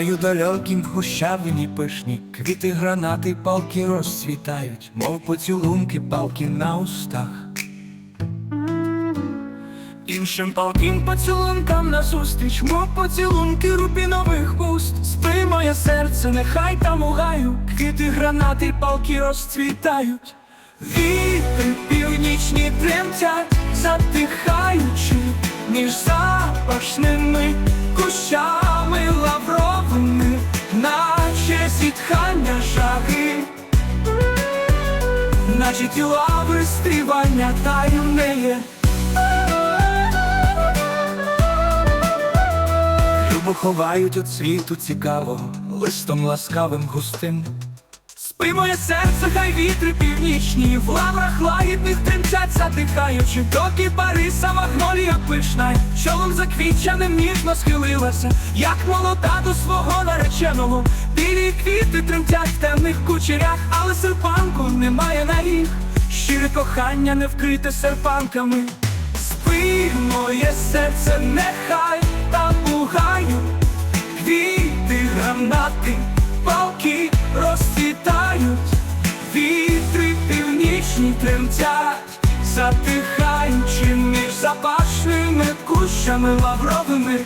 Весною далеким гущавині пишні, квіти, гранати, палки розцвітають, мов поцілунки, палки на устах. Іншим палким поцілункам назустріч, мов поцілунки рубінових уст. Спи моє серце, нехай там у гаю, квіти, гранати, палки розцвітають. Вітри північні тремтять, затихаючи, між запашними кущами лавровими, наче шаги, наче тіла вистрівання таємнеє. Любо ховають от світу цікаво, листом ласкавим густим. Спи моє серце, хай вітри північні, в лаврах лагідних тремтять, затихаючи, доки Париса магнолія пишна, чолом заквічаним ніжно схилилася, як молода до свого нареченого. Білі квіти тремтять в темних кучерях, але серпанку немає на їх. Щире кохання не вкрите серпанками. Спи, моє серце, нехай там бугаю, квіти, гранати, північні тремтять, затихаючи між запашними кущами лавровими.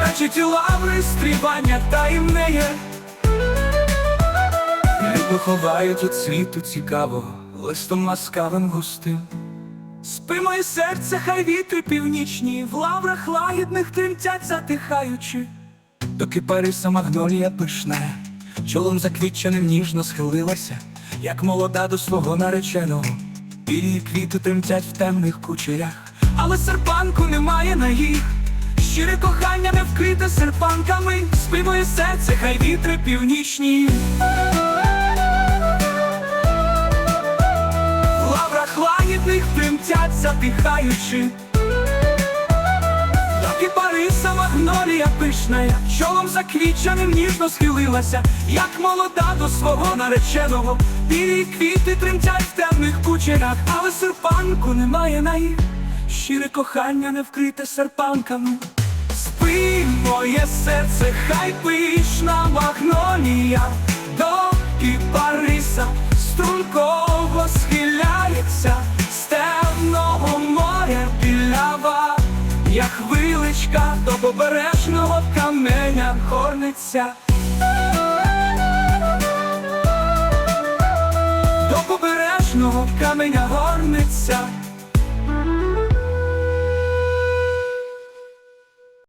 Наче ті лаври стрівання таємнеє. Люби ховають від світу цікаво, листом ласкавим густим. Спи моє серце, хай вітри північні, в лаврах лагідних тремтять, затихаючи. Доки Париса магнолія пишна, чолом заквітченим ніжно схилилася, як молода до свого нареченого. Білі квіти тремтять в темних кучерях, але серпанку немає на їх. Щире кохання не вкрите серпанками, спи моє серце, хай вітри північні. В лаврах лагідних тремтять, затихаючи. Магнолія пишна, чолом заквіченим ніжно схилилася, як молода до свого нареченого. Білі квіти тремтять в темних кучерях, але серпанку немає на їх. Щире кохання не вкрите серпанками. Спи, моє серце, хай пишна магнолія, доки Париса струнково схиляється з темного моря білява, як хвиличка до побережного каменя горниця. До побережного каменя горниться.